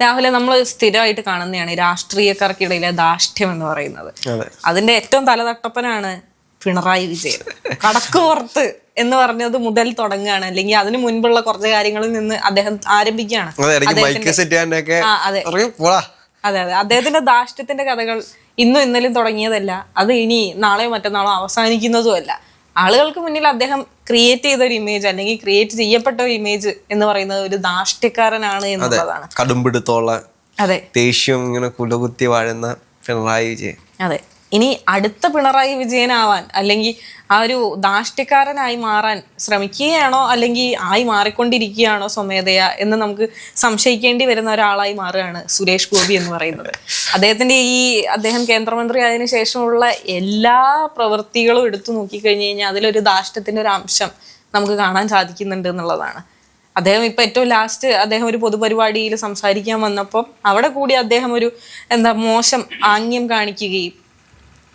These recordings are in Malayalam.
രാഹുലെ നമ്മൾ സ്ഥിരമായിട്ട് കാണുന്നതാണ് ഈ രാഷ്ട്രീയക്കാർക്കിടയിലെ ദാഷ്ട്യം എന്ന് പറയുന്നത്. അതെ. അതിന്റെ ഏറ്റവും തലതട്ടപ്പനാണ് പിണറായി വിജയൻ. കടക്ക് പുറത്ത് എന്ന് പറഞ്ഞത് മുതൽ തുടങ്ങുകയാണ്. അല്ലെങ്കിൽ അതിന് മുൻപുള്ള കുറച്ച് കാര്യങ്ങളിൽ നിന്ന് അദ്ദേഹം ആരംഭിക്കുകയാണ്. അതെ അതെ. അദ്ദേഹത്തിന്റെ ദാഷ്ട്യത്തിന്റെ കഥകൾ ഇന്നും ഇന്നലെയും തുടങ്ങിയതല്ല. അത് ഇനി നാളെയോ മറ്റന്നാളോ അവസാനിക്കുന്നതുമല്ല. ആളുകൾക്ക് മുന്നിൽ അദ്ദേഹം ക്രിയേറ്റ് ചെയ്ത ഒരു ഇമേജ് അല്ലെങ്കിൽ ക്രിയേറ്റ് ചെയ്യപ്പെട്ട ഒരു ഇമേജ് എന്ന് പറയുന്നത് ഒരു ദാഷ്ട്യക്കാരനാണ് എന്നുള്ളതാണ്. കടുംപിടുത്തോള്ള അതെ. ദേഷ്യം ഇങ്ങനെ കുലകുത്തി വാഴുന്ന പിണറായി വിജയൻ. അതെ. ഇനി അടുത്ത പിണറായി വിജയനാവാൻ അല്ലെങ്കിൽ ആ ഒരു ധാഷ്ട്യക്കാരനായി മാറാൻ ശ്രമിക്കുകയാണോ? അല്ലെങ്കിൽ ആയി മാറിക്കൊണ്ടിരിക്കുകയാണോ സ്വമേധയ എന്ന് നമുക്ക് സംശയിക്കേണ്ടി വരുന്ന ഒരാളായി മാറുകയാണ് സുരേഷ് ഗോപി എന്ന് പറയുന്നത്. അദ്ദേഹത്തിന്റെ ഈ അദ്ദേഹം കേന്ദ്രമന്ത്രി ആയതിനു ശേഷമുള്ള എല്ലാ പ്രവൃത്തികളും എടുത്തു നോക്കിക്കഴിഞ്ഞു കഴിഞ്ഞാൽ അതിലൊരു ധാഷ്ട്യത്തിന്റെ ഒരു അംശം നമുക്ക് കാണാൻ സാധിക്കുന്നുണ്ട് എന്നുള്ളതാണ്. അദ്ദേഹം ഇപ്പൊ ഏറ്റവും ലാസ്റ്റ് അദ്ദേഹം ഒരു പൊതുപരിപാടിയിൽ സംസാരിക്കാൻ വന്നപ്പോൾ അവിടെ കൂടി അദ്ദേഹം ഒരു എന്താ മോശം ആംഗ്യം കാണിക്കുകയും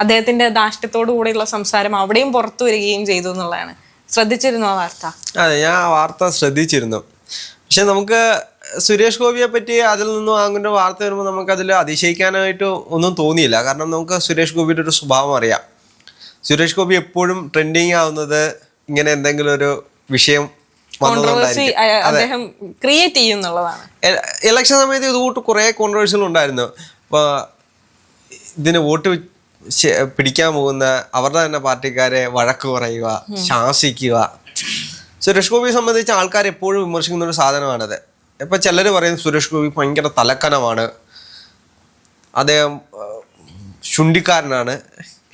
അദ്ദേഹത്തിന്റെ ദാഷ്ട്യത്തോടു കൂടെയുള്ള സംസാരം അവിടെയും പുറത്തു വരികയും ചെയ്തു എന്നുള്ളതാണ്. ശ്രദ്ധിച്ചിരുന്നു ആ വാർത്ത? അതെ ഞാൻ ആ വാർത്ത ശ്രദ്ധിച്ചിരുന്നു. പക്ഷെ നമുക്ക് സുരേഷ് ഗോപിയെ പറ്റി അതിൽ നിന്നും അങ്ങനെ വാർത്ത വരുമ്പോൾ നമുക്ക് അതിൽ അതിശയിക്കാനായിട്ട് ഒന്നും തോന്നിയില്ല. കാരണം നമുക്ക് സുരേഷ് ഗോപിയുടെ ഒരു സ്വഭാവം അറിയാം. സുരേഷ് ഗോപി എപ്പോഴും ട്രെൻഡിങ് ആവുന്നത് ഇങ്ങനെ എന്തെങ്കിലും ഒരു വിഷയം അദ്ദേഹം ക്രിയേറ്റ് ചെയ്യുന്നുള്ളതാണ്. ഇലക്ഷൻ സമയത്ത് ഇതുകൂട്ട് കുറേ കോൺട്രവേഴ്സികൾ ഉണ്ടായിരുന്നു. അപ്പോൾ ഇതിന് വോട്ട് പിടിക്കാൻ പോകുന്ന അവരുടെ തന്നെ പാർട്ടിക്കാരെ വഴക്ക് പറയുക ശാസിക്കുക. സുരേഷ് ഗോപിയെ സംബന്ധിച്ച് ആൾക്കാർ എപ്പോഴും വിമർശിക്കുന്ന ഒരു സാധനമാണത്. ഇപ്പൊ ചിലർ പറയുന്നത് സുരേഷ് ഗോപി ഭയങ്കര തലക്കനമാണ്. അദ്ദേഹം ആ,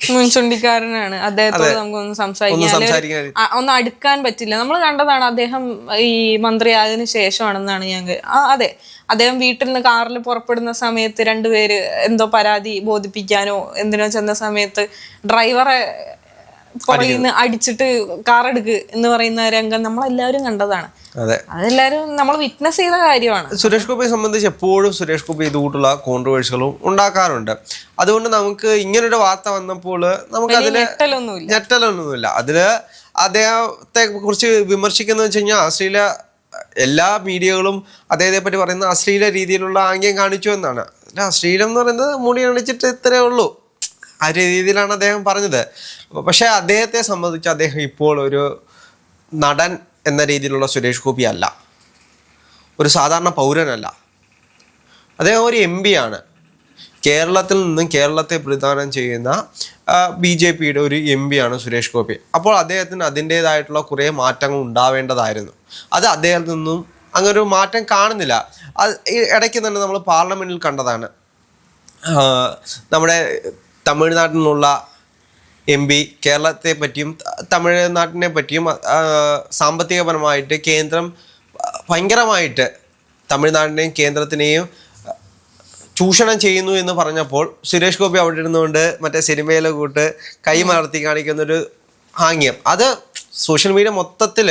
ശുണ്ഠിക്കാരനാണ് മുൻചുണ്ടിക്കാരനാണ് അദ്ദേഹത്തോട് നമുക്കൊന്ന് സംസാരിക്കാൻ ഒന്ന് അടുക്കാൻ പറ്റില്ല. നമ്മൾ കണ്ടതാണ് അദ്ദേഹം ഈ മന്ത്രി ആയതിനു ശേഷമാണെന്നാണ് ഞാൻ അതെ. അദ്ദേഹം വീട്ടിൽ നിന്ന് കാറിൽ പുറപ്പെടുന്ന സമയത്ത് രണ്ടുപേര് എന്തോ പരാതി ബോധിപ്പിക്കാനോ എന്തിനോ ചെന്ന സമയത്ത് ഡ്രൈവറെ പുറകിൽ നിന്ന് അടിച്ചിട്ട് കാർ എടുക്ക് എന്ന് പറയുന്ന രംഗം നമ്മളെല്ലാവരും കണ്ടതാണ്. അതെ. അതെല്ലാരും നമ്മൾ വിറ്റ്നസ് ചെയ്ത കാര്യമാണ്. സുരേഷ് ഗോപിയെ സംബന്ധിച്ച് എപ്പോഴും സുരേഷ് ഗോപി ഇതുകൂട്ടുള്ള കോൺട്രവേഴ്സികളും ഉണ്ടാക്കാറുണ്ട്. അതുകൊണ്ട് നമുക്ക് ഇങ്ങനൊരു വാർത്ത വന്നപ്പോൾ നമുക്ക് അതിന് ഞെട്ടലൊന്നുമില്ല. അതിൽ അദ്ദേഹത്തെ കുറിച്ച് വിമർശിക്കുന്ന വെച്ച് കഴിഞ്ഞാൽ അശ്ലീല എല്ലാ മീഡിയകളും അദ്ദേഹത്തെ പറ്റി പറയുന്ന അശ്ലീല രീതിയിലുള്ള ആംഗ്യം കാണിച്ചു എന്നാണ്. അശ്ലീലം എന്ന് പറയുന്നത് മുടി അണിച്ചിട്ട് ഇത്രേ ഉള്ളൂ. ആ രീതിയിലാണ് അദ്ദേഹം പറഞ്ഞത്. പക്ഷേ അദ്ദേഹത്തെ സംബന്ധിച്ച് അദ്ദേഹം ഇപ്പോൾ ഒരു നടൻ എന്ന രീതിയിലുള്ള സുരേഷ് ഗോപി അല്ല. ഒരു സാധാരണ പൗരനല്ല. അദ്ദേഹം ഒരു എം പി ആണ്. കേരളത്തിൽ നിന്നും കേരളത്തെ പ്രതിദാനം ചെയ്യുന്ന ബി ജെ പിയുടെ ഒരു എം ആണ് സുരേഷ് ഗോപി. അപ്പോൾ അദ്ദേഹത്തിന് അതിന്റേതായിട്ടുള്ള കുറേ മാറ്റങ്ങൾ ഉണ്ടാവേണ്ടതായിരുന്നു. അത് അദ്ദേഹത്തിൽ നിന്നും അങ്ങനെ ഒരു മാറ്റം കാണുന്നില്ല. അത് ഇടയ്ക്ക് തന്നെ നമ്മൾ പാർലമെന്റിൽ കണ്ടതാണ്. നമ്മുടെ തമിഴ്നാട്ടിൽ നിന്നുള്ള എം പി കേരളത്തെ പറ്റിയും തമിഴ്നാട്ടിനെ പറ്റിയും സാമ്പത്തികപരമായിട്ട് കേന്ദ്രം ഭയങ്കരമായിട്ട് തമിഴ്നാടിനെയും കേന്ദ്രത്തിനെയും ചൂഷണം ചെയ്യുന്നു എന്ന് പറഞ്ഞപ്പോൾ സുരേഷ് ഗോപി അവിടെ ഇരുന്നുകൊണ്ട് മറ്റേ സിനിമയിലെ കൂട്ട് കൈമലർത്തി കാണിക്കുന്നൊരു ആംഗ്യം അത് സോഷ്യൽ മീഡിയ മൊത്തത്തിൽ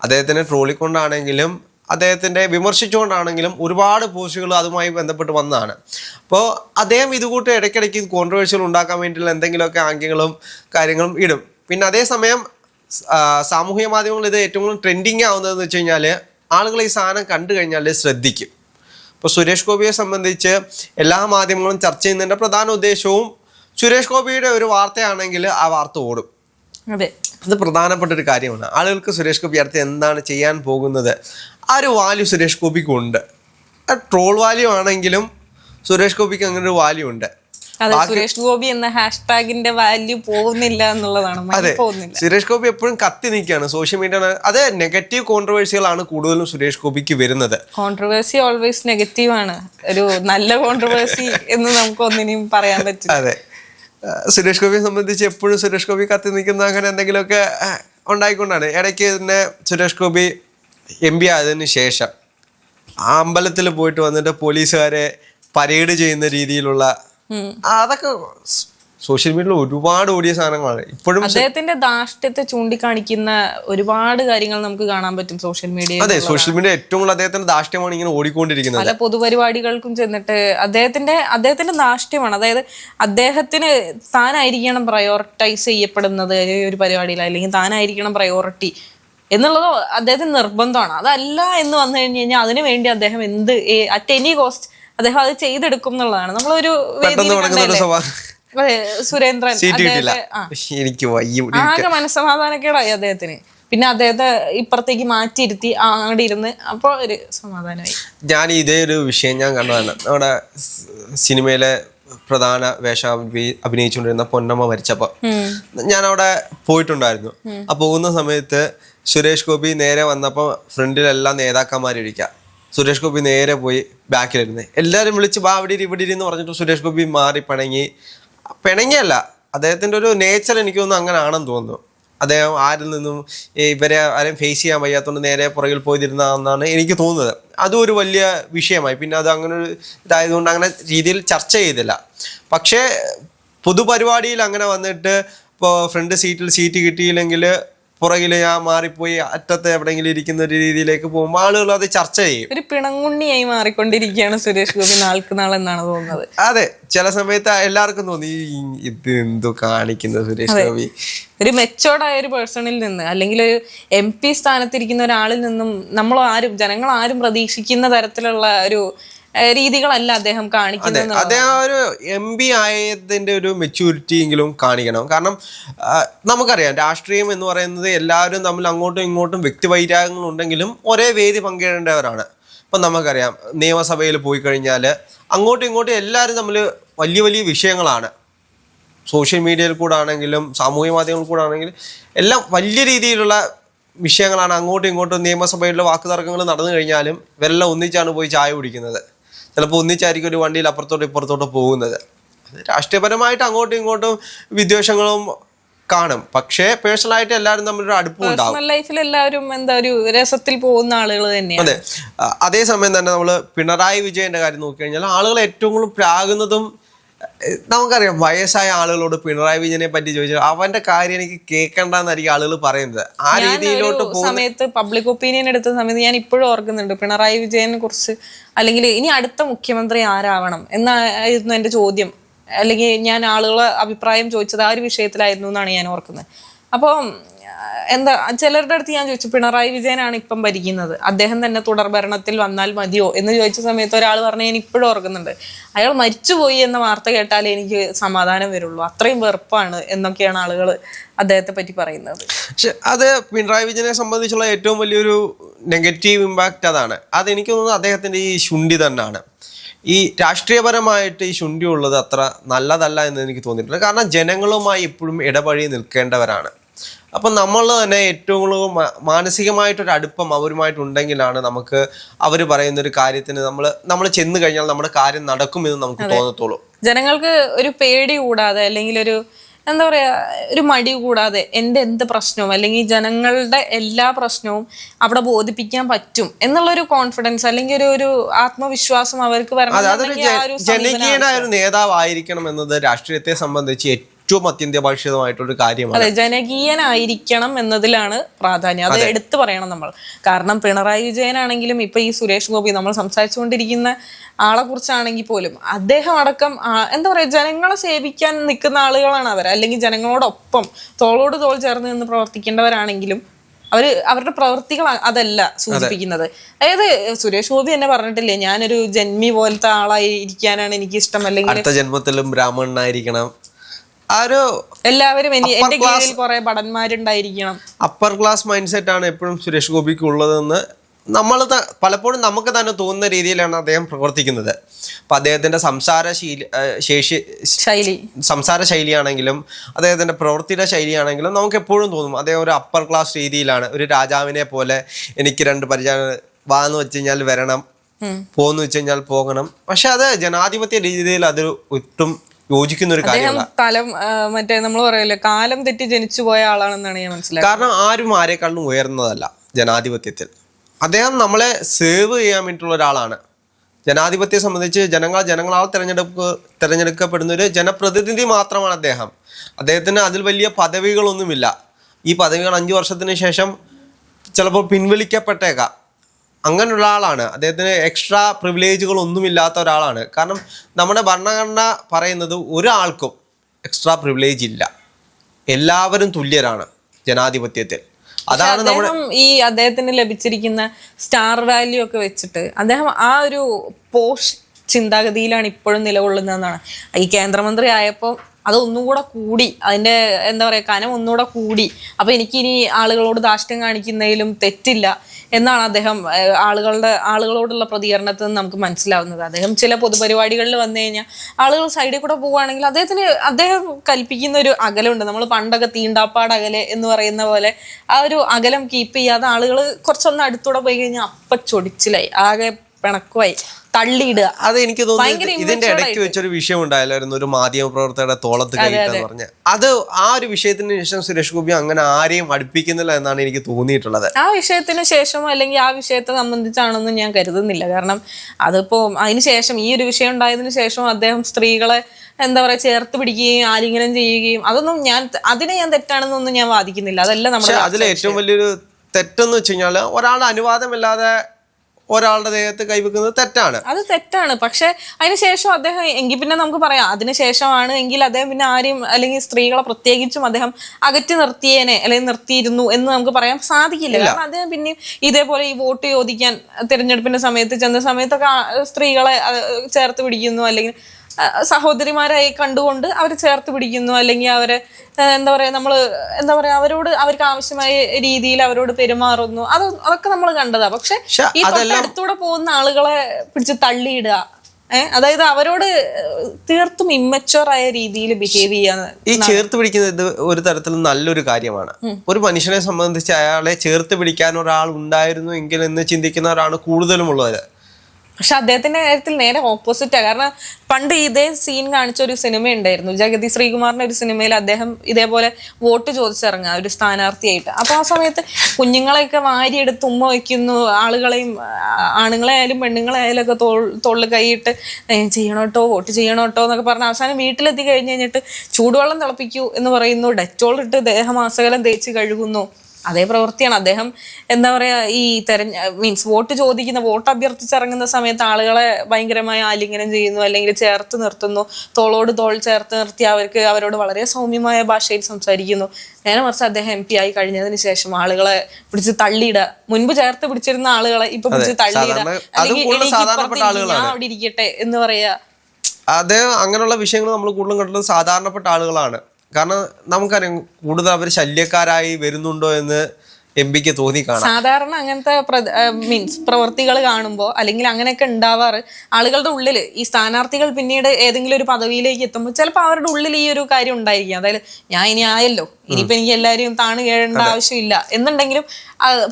അദ്ദേഹത്തിനെ ട്രോളിക്കൊണ്ടാണെങ്കിലും അദ്ദേഹത്തിന്റെ വിമർശിച്ചുകൊണ്ടാണെങ്കിലും ഒരുപാട് പോസ്റ്റുകൾ അതുമായി ബന്ധപ്പെട്ട് വന്നതാണ്. അപ്പോൾ അദ്ദേഹം ഇതുകൂട്ട് ഇടയ്ക്കിടയ്ക്ക് കോൺട്രവേഴ്സികൾ ഉണ്ടാക്കാൻ വേണ്ടിയുള്ള എന്തെങ്കിലുമൊക്കെ ആംഗ്യങ്ങളും കാര്യങ്ങളും ഇടും. പിന്നെ അതേസമയം സാമൂഹ്യ മാധ്യമങ്ങളിൽ ഇത് ഏറ്റവും കൂടുതൽ ട്രെൻഡിങ് ആവുന്നതെന്ന് വെച്ച് കഴിഞ്ഞാൽ ആളുകൾ ഈ സാധനം കണ്ടു കഴിഞ്ഞാൽ ശ്രദ്ധിക്കും. ഇപ്പോൾ സുരേഷ് ഗോപിയെ സംബന്ധിച്ച് എല്ലാ മാധ്യമങ്ങളും ചർച്ച ചെയ്യുന്നതിന്റെ പ്രധാന ഉദ്ദേശവും സുരേഷ് ഗോപിയുടെ ഒരു വാർത്തയാണെങ്കിൽ ആ വാർത്ത ഓടും. അതെ. അത് പ്രധാനപ്പെട്ട ഒരു കാര്യമാണ്. ആളുകൾക്ക് സുരേഷ് ഗോപി അടുത്ത് എന്താണ് ചെയ്യാൻ പോകുന്നത്? ആ ഒരു വാല്യൂ സുരേഷ് ഗോപിക്ക് ഉണ്ട്. ട്രോൾ വാല്യൂ ആണെങ്കിലും സുരേഷ് ഗോപിക്ക് അങ്ങനെ ഒരു വാല്യൂ ഉണ്ട്. അതെ സുരേഷ് ഗോപി എന്ന ഹാഷ്ടാഗിന്റെ വാല്യൂ പോകുന്നില്ല എന്നുള്ളതാണ്. പോകുന്നില്ല. സുരേഷ് ഗോപി എപ്പോഴും കത്തി നിൽക്കുകയാണ്. സോഷ്യൽ മീഡിയ അത് നെഗറ്റീവ് കോൺട്രവേഴ്സികളാണ് കൂടുതലും സുരേഷ് ഗോപിക്ക് വരുന്നത്. കോൺട്രവേഴ്സി ഓൾവേസ് നെഗറ്റീവ് ആണ്. ഒരു നല്ല കോൺട്രവേഴ്സി എന്ന് നമുക്ക് ഒന്നിനും പറയാൻ പറ്റില്ല. അതെ. സുരേഷ് ഗോപിയെ സംബന്ധിച്ച് എപ്പോഴും സുരേഷ് ഗോപി കത്തി നിൽക്കുന്ന അങ്ങനെ എന്തെങ്കിലുമൊക്കെ ഉണ്ടായിക്കൊണ്ടാണ്. ഇടയ്ക്ക് തന്നെ സുരേഷ് ഗോപി എം പി ആയതിനു ശേഷം ആ അമ്പലത്തിൽ പോയിട്ട് വന്നിട്ട് പോലീസുകാരെ പരേഡ് ചെയ്യുന്ന രീതിയിലുള്ള അതൊക്കെ സോഷ്യൽ മീഡിയയിൽ ഒരുപാട് ഓടിയ സാധനങ്ങളാണ്. ഇപ്പോഴും അദ്ദേഹത്തിന്റെ ധാർഷ്ട്യത്തെ ചൂണ്ടിക്കാണിക്കുന്ന ഒരുപാട് കാര്യങ്ങൾ നമുക്ക് കാണാൻ പറ്റും സോഷ്യൽ മീഡിയ അതെ സോഷ്യൽ മീഡിയ ഏറ്റവും കൂടുതൽ അദ്ദേഹത്തിന്റെ ധാർഷ്ട്യമാണ് ഇങ്ങനെ ഓടിക്കൊണ്ടിരിക്കുന്നത്. പല പൊതുപരിപാടികൾക്കും ചെന്നിട്ട് അദ്ദേഹത്തിന്റെ അദ്ദേഹത്തിന്റെ ധാർഷ്ട്യമാണ്. അതായത് അദ്ദേഹത്തിന് താനായിരിക്കണം പ്രയോറിറ്റൈസ് ചെയ്യപ്പെടുന്നത് ഒരു പരിപാടിയിൽ അല്ലെങ്കിൽ താനായിരിക്കണം പ്രയോറിറ്റി എന്നുള്ളത് അദ്ദേഹത്തിന് നിർബന്ധമാണ്. അതല്ല എന്ന് വന്നു കഴിഞ്ഞു കഴിഞ്ഞാൽ അതിനു വേണ്ടി അദ്ദേഹം എന്ത് അറ്റ് എനി കോസ്റ്റ് അദ്ദേഹം അത് ചെയ്തെടുക്കും എന്നുള്ളതാണ്. നമ്മളൊരു സുരേന്ദ്രൻ സീറ്റ് കിട്ടില്ല എനിക്ക് വയ്യ ആകെ മനസ്സമാധാനക്കേടായി അദ്ദേഹത്തിന്. പിന്നെ അദ്ദേഹത്തെ ഇപ്പുറത്തേക്ക് മാറ്റിയിരുത്തി അങ്ങോട്ട് ഇരുന്ന് അപ്പോൾ ഒരു സമാധാനമായി. ഞാൻ ഇതേ ഒരു വിഷയം ഞാൻ കണ്ടതാണ്. നമ്മുടെ സിനിമയിലെ പ്രധാന വേഷം അഭിനയിച്ചുകൊണ്ടിരുന്ന പൊന്നമ്മ മരിച്ചപ്പോ. ഞാൻ അവിടെ പോയിട്ടുണ്ടായിരുന്നു. ആ പോകുന്ന സമയത്ത് സുരേഷ് ഗോപി നേരെ വന്നപ്പോൾ ഫ്രണ്ടിലെല്ലാം നേതാക്കന്മാരിരിക്കുക സുരേഷ് ഗോപി നേരെ പോയി ബാക്കിലിരുന്ന്. എല്ലാവരും വിളിച്ച് ബാ അവിടെ ഇരി, ഇവിടെ ഇരി" എന്ന് പറഞ്ഞിട്ട് സുരേഷ് ഗോപി മാറി പിണങ്ങി പിണങ്ങിയല്ല. അദ്ദേഹത്തിന്റെ ഒരു നേച്ചർ എനിക്ക് തോന്നുന്നു അങ്ങനെ ആണെന്ന് തോന്നുന്നു. അദ്ദേഹം ആരിൽ നിന്നും ഇവരെ ആരെയും ഫേസ് ചെയ്യാൻ വയ്യാത്തതുകൊണ്ട് നേരെ പുറകിൽ പോയിരുന്നതെന്നാണ് എനിക്ക് തോന്നുന്നത്. അതും ഒരു വലിയ വിഷയമായി. പിന്നെ അത് അങ്ങനെ ഒരു ഇതായതുകൊണ്ട് അങ്ങനെ രീതിയിൽ ചർച്ച ചെയ്തില്ല. പക്ഷേ പൊതുപരിപാടിയിൽ അങ്ങനെ വന്നിട്ട് ഇപ്പോൾ ഫ്രണ്ട് സീറ്റിൽ സീറ്റ് കിട്ടിയില്ലെങ്കിൽ പുറകിൽ ഞാൻ മാറിപ്പോയി അറ്റത്ത് എവിടെയെങ്കിലും ഇരിക്കുന്ന ഒരു രീതിയിലേക്ക് പോകുമ്പോൾ ആളുകൾ അത് ചർച്ച ചെയ്യും. ഒരു പിണങ്ങുണ്ണിയായി മാറിക്കൊണ്ടിരിക്കുകയാണ് സുരേഷ് ഗോപി നാൾക്ക് നാളെന്നാണ് തോന്നുന്നത്. അതെ ചില സമയത്ത് എല്ലാവർക്കും തോന്നി "ഈ ഇത് എന്തോ കാണിക്കുന്ന സുരേഷ് ഗോപി? ഒരു മെച്ചോർഡായ ഒരു പേഴ്സണിൽ നിന്ന് അല്ലെങ്കിൽ ഒരു എം പി സ്ഥാനത്തിരിക്കുന്ന ഒരാളിൽ നിന്നും നമ്മൾ ആരും ജനങ്ങൾ ആരും പ്രതീക്ഷിക്കുന്ന തരത്തിലുള്ള ഒരു രീതികളല്ല അദ്ദേഹം കാണിക്കുന്നത് അദ്ദേഹം ഒരു എം പി ആയതിന്റെ ഒരു മെച്യൂരിറ്റി എങ്കിലും കാണിക്കണം. കാരണം ആ, നമുക്കറിയാം രാഷ്ട്രീയം എന്ന് പറയുന്നത് എല്ലാവരും തമ്മിൽ അങ്ങോട്ടും ഇങ്ങോട്ടും വ്യക്തിവൈരാഗ്യങ്ങൾ ഉണ്ടെങ്കിലും ഒരേ വേദി പങ്കിടേണ്ടവരാണ്. ഇപ്പം നമുക്കറിയാം നിയമസഭയിൽ പോയി കഴിഞ്ഞാൽ അങ്ങോട്ടും ഇങ്ങോട്ടും എല്ലാവരും തമ്മിൽ വലിയ വലിയ വിഷയങ്ങളാണ്. സോഷ്യൽ മീഡിയയിൽ കൂടെ ആണെങ്കിലും സാമൂഹ്യ മാധ്യമങ്ങളിൽ കൂടെ ആണെങ്കിലും എല്ലാം വലിയ രീതിയിലുള്ള വിഷയങ്ങളാണ്. അങ്ങോട്ടും ഇങ്ങോട്ടും നിയമസഭയിലെ വാക്കുതർക്കങ്ങൾ നടന്നു കഴിഞ്ഞാലും ഇവരെല്ലാം ഒന്നിച്ചാണ് പോയി ചായ കുടിക്കുന്നത്. ചിലപ്പോൾ ഒന്നിച്ചായിരിക്കും ഒരു വണ്ടിയിൽ അപ്പുറത്തോട്ട് ഇപ്പുറത്തോട്ട് പോകുന്നത്. രാഷ്ട്രീയപരമായിട്ട് അങ്ങോട്ടും ഇങ്ങോട്ടും വിദ്വേഷങ്ങളും കാണും. പക്ഷേ പേഴ്സണൽ ആയിട്ട് എല്ലാവരും തമ്മിലൊരു അടുപ്പം ഉണ്ടാവും. ലൈഫിൽ എല്ലാവരും എന്താ ഒരു രസത്തിൽ പോകുന്ന ആളുകൾ തന്നെയാണ്. അതെ. സമയം അതേസമയം തന്നെ നമ്മൾ പിണറായി വിജയന്റെ കാര്യം നോക്കി കഴിഞ്ഞാൽ ആളുകൾ ഏറ്റവും കൂടുതൽ പ്രാകുന്നതും നമുക്കറിയാം വയസ്സായ ആളുകളോട് പിണറായി വിജയനെ പറ്റി ചോദിച്ചാൽ അവന്റെ കാര്യം എനിക്ക് കേൾക്കണ്ടെന്നായിരിക്കും ആളുകൾ പറയുന്നത്. ആ രീതിയിലോട്ട് സമയത്ത് പബ്ലിക് ഒപ്പീനിയൻ എടുത്ത സമയത്ത് ഞാൻ ഇപ്പോഴും ഓർക്കുന്നുണ്ട്. പിണറായി വിജയനെ കുറിച്ച് അല്ലെങ്കിൽ ഇനി അടുത്ത മുഖ്യമന്ത്രി ആരാവണം എന്നായിരുന്നു എന്റെ ചോദ്യം. അല്ലെങ്കിൽ ഞാൻ ആളുകളെ അഭിപ്രായം ചോദിച്ചത് ആ ഒരു വിഷയത്തിലായിരുന്നു എന്നാണ് ഞാൻ ഓർക്കുന്നത്. അപ്പോൾ എന്താ ചിലരുടെ അടുത്ത് ഞാൻ ചോദിച്ചു പിണറായി വിജയനാണ് ഇപ്പം ഭരിക്കുന്നത്. അദ്ദേഹം തന്നെ തുടർ ഭരണത്തിൽ വന്നാൽ മതിയോ? എന്ന് ചോദിച്ച സമയത്ത് ഒരാൾ പറഞ്ഞ ഞാൻ ഇപ്പോഴും ഓർക്കുന്നുണ്ട്. അയാൾ മരിച്ചുപോയി എന്ന വാർത്ത കേട്ടാലേ എനിക്ക് സമാധാനം വരുള്ളൂ. അത്രയും വെറുപ്പാണ് എന്നൊക്കെയാണ് ആളുകൾ അദ്ദേഹത്തെ പറ്റി പറയുന്നത്. പക്ഷെ അത് പിണറായി വിജയനെ സംബന്ധിച്ചുള്ള ഏറ്റവും വലിയൊരു നെഗറ്റീവ് ഇമ്പാക്റ്റ് അതാണ്. അത് എനിക്ക് തോന്നുന്നത് അദ്ദേഹത്തിന്റെ ഈ ശുണ്ടി തന്നെയാണ്. ഈ രാഷ്ട്രീയപരമായിട്ട് ഈ ശുണ്ടി ഉള്ളത് അത്ര നല്ലതല്ല എന്ന് എനിക്ക് തോന്നിയിട്ടുണ്ട് കാരണം ജനങ്ങളുമായി എപ്പോഴും ഇടപഴകി നിൽക്കേണ്ടവരാണ്. അപ്പം നമ്മൾ തന്നെ ഏറ്റവും കൂടുതൽ മാനസികമായിട്ടൊരു അടുപ്പം അവരുമായിട്ടുണ്ടെങ്കിലാണ് നമുക്ക് അവർ പറയുന്ന ഒരു കാര്യത്തിന് നമ്മൾ നമ്മൾ ചെന്ന് കഴിഞ്ഞാൽ നമ്മുടെ കാര്യം നടക്കുമെന്ന് നമുക്ക് തോന്നത്തുള്ളൂ. ജനങ്ങൾക്ക് ഒരു പേടി കൂടാതെ അല്ലെങ്കിൽ ഒരു എന്താ പറയുക ഒരു മടി കൂടാതെ എന്റെ എന്ത് പ്രശ്നവും അല്ലെങ്കിൽ ജനങ്ങളുടെ എല്ലാ പ്രശ്നവും അവിടെ ബോധിപ്പിക്കാൻ പറ്റും എന്നുള്ളൊരു കോൺഫിഡൻസ് അല്ലെങ്കിൽ ഒരു ഒരു ആത്മവിശ്വാസം അവർക്ക് പറഞ്ഞു ഒരു ജനകീയനായ ഒരു നേതാവായിരിക്കണം എന്നത് രാഷ്ട്രീയത്തെ സംബന്ധിച്ച് ഏറ്റവും അത്യന്താപേക്ഷിതമായിട്ടുള്ള ഒരു കാര്യമാണ്. അതെ ജനകീയനായിരിക്കണം എന്നതിലാണ് പ്രാധാന്യം. അത് എടുത്തു പറയണം നമ്മൾ. കാരണം പിണറായി വിജയനാണെങ്കിലും ഇപ്പൊ ഈ സുരേഷ് ഗോപി നമ്മൾ സംസാരിച്ചുകൊണ്ടിരിക്കുന്ന ആളെ കുറിച്ചാണെങ്കിൽ പോലും അദ്ദേഹം അടക്കം എന്താ പറയാ ജനങ്ങളെ സേവിക്കാൻ നിൽക്കുന്ന ആളുകളാണ് അവർ. അല്ലെങ്കിൽ ജനങ്ങളോടൊപ്പം തോളോട് തോൾ ചേർന്ന് നിന്ന് പ്രവർത്തിക്കേണ്ടവരാണെങ്കിലും അവർ അവരുടെ പ്രവൃത്തികൾ അതല്ല സൂചിപ്പിക്കുന്നത്. അതായത് സുരേഷ് ഗോപി തന്നെ പറഞ്ഞിട്ടില്ലേ ഞാനൊരു ജന്മി പോലത്തെ ആളായി ഇരിക്കാനാണ് എനിക്ക് ഇഷ്ടം അല്ലെങ്കിൽ അടുത്ത ജന്മത്തിലും ബ്രാഹ്മണനായിരിക്കണം. ആ ഒരു എല്ലാവരും എനി- എന്റെ class- കീഴിൽ കുറെ ഭടന്മാരുണ്ടായിരിക്കണം. അപ്പർ ക്ലാസ് മൈൻഡ് സെറ്റ് ആണ് എപ്പോഴും സുരേഷ് ഗോപിക്ക് ഉള്ളതെന്ന് നമ്മൾ പലപ്പോഴും നമുക്ക് തന്നെ തോന്നുന്ന രീതിയിലാണ് അദ്ദേഹം പ്രവർത്തിക്കുന്നത്. അപ്പൊ അദ്ദേഹത്തിന്റെ സംസാര ശീല ശേഷി ശൈലി. സംസാര ശൈലിയാണെങ്കിലും അദ്ദേഹത്തിന്റെ പ്രവൃത്തിയുടെ ശൈലിയാണെങ്കിലും നമുക്ക് എപ്പോഴും തോന്നും അദ്ദേഹം ഒരു അപ്പർ ക്ലാസ് രീതിയിലാണ്. ഒരു രാജാവിനെ പോലെ എനിക്ക് രണ്ട് പരിചയം വാന്ന് വെച്ച് കഴിഞ്ഞാൽ വരണം പോന്ന് വെച്ച് കഴിഞ്ഞാൽ പോകണം. പക്ഷെ അത് ജനാധിപത്യ രീതിയിൽ അതൊരു ഒട്ടും യോജിക്കുന്ന ഒരു അദ്ദേഹം ആ, മറ്റേ നമ്മൾ പറയല്ലോ കാലം തെറ്റി ജനിച്ചു പോയ ആളാണെന്നാണ് ഞാൻ മനസ്സിലായത് കാരണം ആരും ആരെക്കാളും ഉയർന്നതല്ല ജനാധിപത്യത്തിൽ. അദ്ദേഹം നമ്മളെ സേവ് ചെയ്യാൻ വേണ്ടിയിട്ടുള്ള ഒരാളാണ്. ജനാധിപത്യത്തെ സംബന്ധിച്ച് ജനങ്ങൾ ജനങ്ങളാൽ തിരഞ്ഞെടുപ്പ് തിരഞ്ഞെടുക്കപ്പെടുന്ന ഒരു ജനപ്രതിനിധി മാത്രമാണ് അദ്ദേഹം. അദ്ദേഹത്തിന് അതിൽ വലിയ പദവികളൊന്നുമില്ല. ഈ പദവികൾ അഞ്ചു വർഷത്തിന് ശേഷം ചിലപ്പോൾ പിൻവലിക്കപ്പെട്ടേക്കാം. അങ്ങനെയുള്ള ആളാണ്. അദ്ദേഹത്തിന് എക്സ്ട്രാ പ്രിവിലേജുകൾ ഒന്നുമില്ലാത്ത ഒരാളാണ്. കാരണം നമ്മുടെ ഭരണഘടന പറയുന്നത് ഒരാൾക്കും എക്സ്ട്രാ പ്രിവിലേജ് ഇല്ല. എല്ലാവരും തുല്യരാണ് ജനാധിപത്യത്തിൽ. അതാണ് നമ്മുടെ ഈ അദ്ദേഹത്തിന് ലഭിച്ചിരിക്കുന്ന സ്റ്റാർ വാല്യൂ ഒക്കെ വെച്ചിട്ട് അദ്ദേഹം ആ ഒരു പോസ്റ്റ് ചിന്താഗതിയിലാണ് ഇപ്പോഴും നിലകൊള്ളുന്നതെന്നാണ്. ഈ കേന്ദ്രമന്ത്രി ആയപ്പോൾ അത് ഒന്നുകൂടെ കൂടി അതിന്റെ എന്താ പറയാ കനം ഒന്നുകൂടെ കൂടി അപ്പൊ എനിക്കിനി ആളുകളോട് ദാഷ്ട്യം കാണിക്കുന്നതിലും തെറ്റില്ല എന്നാണ് അദ്ദേഹം ആളുകളുടെ ആളുകളോടുള്ള പ്രതികരണത്തിൽ നിന്ന് നമുക്ക് മനസ്സിലാവുന്നത്. അദ്ദേഹം ചില പൊതുപരിപാടികളിൽ വന്നു കഴിഞ്ഞാൽ ആളുകൾ സൈഡിൽ കൂടെ പോവുകയാണെങ്കിൽ അദ്ദേഹത്തിന് അദ്ദേഹം കൽപ്പിക്കുന്ന ഒരു അകലമുണ്ട് നമ്മൾ പണ്ടൊക്കെ തീണ്ടാപ്പാട് അകലെ എന്ന് പറയുന്ന പോലെ ആ ഒരു അകലം കീപ്പ് ചെയ്യാതെ ആളുകൾ കുറച്ചൊന്ന് അടുത്തൂടെ പോയി കഴിഞ്ഞാൽ അപ്പം ചൊടിച്ചിലായി. ആകെ പിണക്കുമായി തള്ളിയിടുക. അത് എനിക്ക് ഭയങ്കര തോന്നുന്നു ഇതിന്റെ ഇടയ്ക്ക് വെച്ചൊരു വിഷയം ഉണ്ടായാലായിരുന്നു ഒരു മാധ്യമ പ്രവർത്തകരുടെ തോളത്ത് കൈയിട്ടെന്ന് പറഞ്ഞ്. അത് ആ ഒരു വിഷയത്തിന് ശേഷം സുരേഷ് ഗോപി അങ്ങനെ ആരെയും അടുപ്പിക്കുന്നില്ല എന്നാണ് എനിക്ക് തോന്നിയിട്ടുള്ളത്. ആ വിഷയത്തിന് ശേഷമോ അല്ലെങ്കിൽ ആ വിഷയത്തെ സംബന്ധിച്ചാണെന്ന് ഞാൻ കരുതുന്നില്ല. കാരണം അതിപ്പോ അതിന് ശേഷം ഈ ഒരു വിഷയം ഉണ്ടായതിനു ശേഷം അദ്ദേഹം സ്ത്രീകളെ എന്താ പറയാ ചേർത്ത് പിടിക്കുകയും ആലിംഗനം ചെയ്യുകയും അതൊന്നും ഞാൻ അതിനെ ഞാൻ തെറ്റാണെന്നൊന്നും ഞാൻ വാദിക്കുന്നില്ല. അതല്ല നമ്മൾ നമ്മുടെ അതിൽ ഏറ്റവും വലിയൊരു തെറ്റെന്ന് വെച്ച് കഴിഞ്ഞാൽ ഒരാളുടെ അനുവാദമില്ലാതെ ഒരാളുടെ ദേഹത്ത് കൈവെക്കുന്നത് തെറ്റാണ്. അത് തെറ്റാണ്. പക്ഷെ അതിനുശേഷം അദ്ദേഹം എങ്കിൽ പിന്നെ നമുക്ക് പറയാം അതിനുശേഷമാണ് എങ്കിൽ അദ്ദേഹം പിന്നെ ആരെയും അല്ലെങ്കിൽ സ്ത്രീകളെ പ്രത്യേകിച്ചും അദ്ദേഹം അകറ്റി നിർത്തിയേനെ അല്ലെങ്കിൽ നിർത്തിയിരുന്നു എന്ന് നമുക്ക് പറയാൻ സാധിക്കില്ല. കാരണം അദ്ദേഹം പിന്നെയും ഇതേപോലെ ഈ വോട്ട് ചോദിക്കാൻ തിരഞ്ഞെടുപ്പിന്റെ സമയത്ത് ചെന്ന സമയത്തൊക്കെ സ്ത്രീകളെ ചേർത്ത് പിടിക്കുന്നു അല്ലെങ്കിൽ സഹോദരിമാരായി കണ്ടുകൊണ്ട് അവർ ചേർത്ത് പിടിക്കുന്നു. അല്ലെങ്കിൽ അവരെ എന്താ പറയുക നമ്മൾ എന്താ പറയുക അവരോട് അവർക്ക് ആവശ്യമായ രീതിയിൽ അവരോട് പെരുമാറുന്നു. അത് അതൊക്കെ നമ്മൾ കണ്ടതാ. പക്ഷെ ഈ തൊട്ടടുത്തൂടെ പോകുന്ന ആളുകളെ പിടിച്ച് തള്ളിയിടുക. ഏഹ് അതായത് അവരോട് തീർത്തും ഇമ്മച്ചുവർ ആയ രീതിയിൽ ബിഹേവ് ചെയ്യാന്ന് ഈ ചേർത്ത് പിടിക്കുന്നത് ഒരു തരത്തിൽ നല്ലൊരു കാര്യമാണ്. ഒരു മനുഷ്യനെ സംബന്ധിച്ച് അയാളെ ചേർത്ത് പിടിക്കാൻ ഒരാൾ ഉണ്ടായിരുന്നു എങ്കിൽ എന്ന് ചിന്തിക്കുന്നവരാണ് കൂടുതലും ഉള്ളത്. പക്ഷെ അദ്ദേഹത്തിന്റെ കാര്യത്തിൽ നേരെ ഓപ്പോസിറ്റാ കാരണം പണ്ട് ഇതേ സീൻ കാണിച്ച ഒരു സിനിമ ഉണ്ടായിരുന്നു. ജഗതി ശ്രീകുമാറിന്റെ ഒരു സിനിമയിൽ അദ്ദേഹം ഇതേപോലെ വോട്ട് ചോദിച്ചിറങ്ങുക ഒരു സ്ഥാനാർത്ഥിയായിട്ട്. അപ്പൊ ആ സമയത്ത് കുഞ്ഞുങ്ങളെയൊക്കെ വാരിയെടുത്ത് ഉമ്മ വയ്ക്കുന്നു ആളുകളെയും ആണുങ്ങളെ ആയാലും പെണ്ണുങ്ങളെ ആയാലും ഒക്കെ തോൾ തോളിൽ കൈയിട്ട് "ഏ, ചെയ്യണോട്ടോ വോട്ട് ചെയ്യണോട്ടോ എന്നൊക്കെ പറഞ്ഞ് അവസാനം വീട്ടിലെത്തി കഴിഞ്ഞ് കഴിഞ്ഞിട്ട് ചൂടുവെള്ളം തിളപ്പിക്കൂ എന്ന് പറയുന്നു. ഡെറ്റോൾ ഇട്ട് ദേഹമാസകലം തേച്ച് കഴുകുന്നു. അതേ പ്രവൃത്തിയാണ്. അദ്ദേഹം എന്താ പറയാ ഈ തെരഞ്ഞ മീൻസ് വോട്ട് ചോദിക്കുന്ന വോട്ട് അഭ്യർത്ഥിച്ചിറങ്ങുന്ന സമയത്ത് ആളുകളെ ഭയങ്കരമായി ആലിംഗനം ചെയ്യുന്നു അല്ലെങ്കിൽ ചേർത്ത് നിർത്തുന്നു. തോളോട് തോൾ ചേർത്ത് നിർത്തി അവർക്ക് അവരോട് വളരെ സൗമ്യമായ ഭാഷയിൽ സംസാരിക്കുന്നു. നേരെ മറിച്ച് അദ്ദേഹം എം പി ആയി കഴിഞ്ഞതിന് ശേഷം ആളുകളെ പിടിച്ച് തള്ളിയിടുക മുൻപ് ചേർത്ത് പിടിച്ചിരുന്ന ആളുകളെ ഇപ്പൊ പിടിച്ച് തള്ളിയിടുക അല്ലെങ്കിൽ അവിടെ ഇരിക്കട്ടെ എന്ന് പറയാ. അദ്ദേഹം അങ്ങനെയുള്ള വിഷയങ്ങൾ നമ്മൾ കൂടുതലും കണ്ടത് സാധാരണപ്പെട്ട ആളുകളാണ്. കാരണം നമുക്കറിയാം കൂടുതൽ അവർ ശല്യക്കാരായി വരുന്നുണ്ടോ എന്ന് എം പിക്ക് തോന്നി കാണാം. സാധാരണ അങ്ങനത്തെ മീൻസ് പ്രവൃത്തികൾ കാണുമ്പോൾ അല്ലെങ്കിൽ അങ്ങനെയൊക്കെ ഉണ്ടാവാറ് ആളുകളുടെ ഉള്ളിൽ ഈ സ്ഥാനാർത്ഥികൾ പിന്നീട് ഏതെങ്കിലും ഒരു പദവിയിലേക്ക് എത്തുമ്പോൾ ചിലപ്പോൾ അവരുടെ ഉള്ളിൽ ഈ ഒരു കാര്യം ഉണ്ടായിരിക്കും. അതായത് ഞാൻ ഇനി ആയല്ലോ. ഇനിയിപ്പോ എനിക്ക് എല്ലാവരെയും താണു കേഴേണ്ട ആവശ്യമില്ല. എന്നുണ്ടെങ്കിലും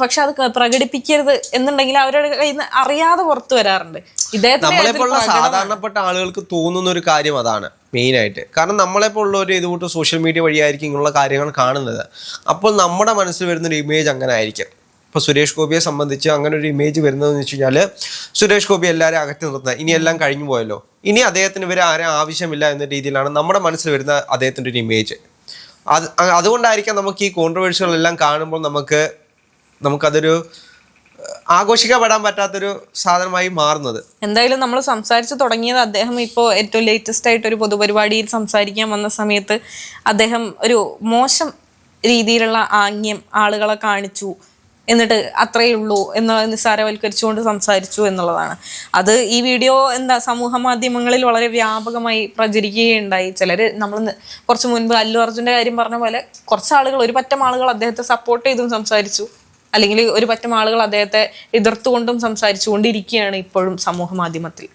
പക്ഷെ അത് പ്രകടിപ്പിക്കരുത് എന്നുണ്ടെങ്കിൽ അവരുടെ കയ്യിൽ നിന്ന് അറിയാതെ പുറത്തു വരാറുണ്ട്. നമ്മളെപ്പോലുള്ള സാധാരണപ്പെട്ട ആളുകൾക്ക് തോന്നുന്ന ഒരു കാര്യം അതാണ് മെയിൻ ആയിട്ട് കാരണം ഒരു ഇതുകൂട്ട് സോഷ്യൽ മീഡിയ വഴിയായിരിക്കും ഇങ്ങനെയുള്ള കാര്യങ്ങൾ കാണുന്നത്. അപ്പോൾ നമ്മുടെ മനസ്സിൽ വരുന്ന ഒരു ഇമേജ് അങ്ങനെ ആയിരിക്കും. ഇപ്പോൾ സുരേഷ് ഗോപിയെ സംബന്ധിച്ച് അങ്ങനെ ഒരു ഇമേജ് വരുന്നതെന്ന് വെച്ച് കഴിഞ്ഞാൽ സുരേഷ് ഗോപി എല്ലാവരെയും അകറ്റി നിർത്തുന്നത് ഇനി എല്ലാം കഴിഞ്ഞു പോയല്ലോ. ഇനി അദ്ദേഹത്തിന് ഇവരെ ആരും ആവശ്യമില്ല എന്ന രീതിയിലാണ് നമ്മുടെ മനസ്സിൽ വരുന്ന അദ്ദേഹത്തിന്റെ ഒരു ഇമേജ് അത് അതുകൊണ്ടായിരിക്കാം നമുക്ക് ഈ കോൺട്രവേഴ്സികളെല്ലാം കാണുമ്പോൾ നമുക്ക് നമുക്കതൊരു ആഘോഷിക്കപ്പെടാൻ പറ്റാത്തൊരു സാധനമായി മാറുന്നത്. എന്തായാലും നമ്മൾ സംസാരിച്ചു തുടങ്ങിയത് അദ്ദേഹം ഇപ്പോൾ ഏറ്റവും ലേറ്റസ്റ്റ് ആയിട്ട് ഒരു പൊതുപരിപാടിയിൽ സംസാരിക്കാൻ വന്ന സമയത്ത് അദ്ദേഹം ഒരു മോശം രീതിയിലുള്ള ആംഗ്യം ആളുകളെ കാണിച്ചു. എന്നിട്ട് അത്രയേ ഉള്ളൂ എന്ന നിസ്സാരവൽക്കരിച്ചുകൊണ്ട് സംസാരിച്ചു എന്നുള്ളതാണ്. അത് ഈ വീഡിയോ എന്താ സമൂഹ മാധ്യമങ്ങളിൽ വളരെ വ്യാപകമായി പ്രചരിക്കുകയുണ്ടായി. ചിലർ നമ്മൾ കുറച്ച് മുൻപ് അല്ലു അർജുന്റെ കാര്യം പറഞ്ഞ പോലെ കുറച്ച് ആളുകൾ ഒരു പറ്റം ആളുകൾ അദ്ദേഹത്തെ സപ്പോർട്ട് ചെയ്തും സംസാരിച്ചു. അല്ലെങ്കിൽ ഒരു പറ്റം ആളുകൾ അദ്ദേഹത്തെ എതിർത്തുകൊണ്ടും സംസാരിച്ചുകൊണ്ടിരിക്കുകയാണ് ഇപ്പോഴും സമൂഹ മാധ്യമത്തിൽ.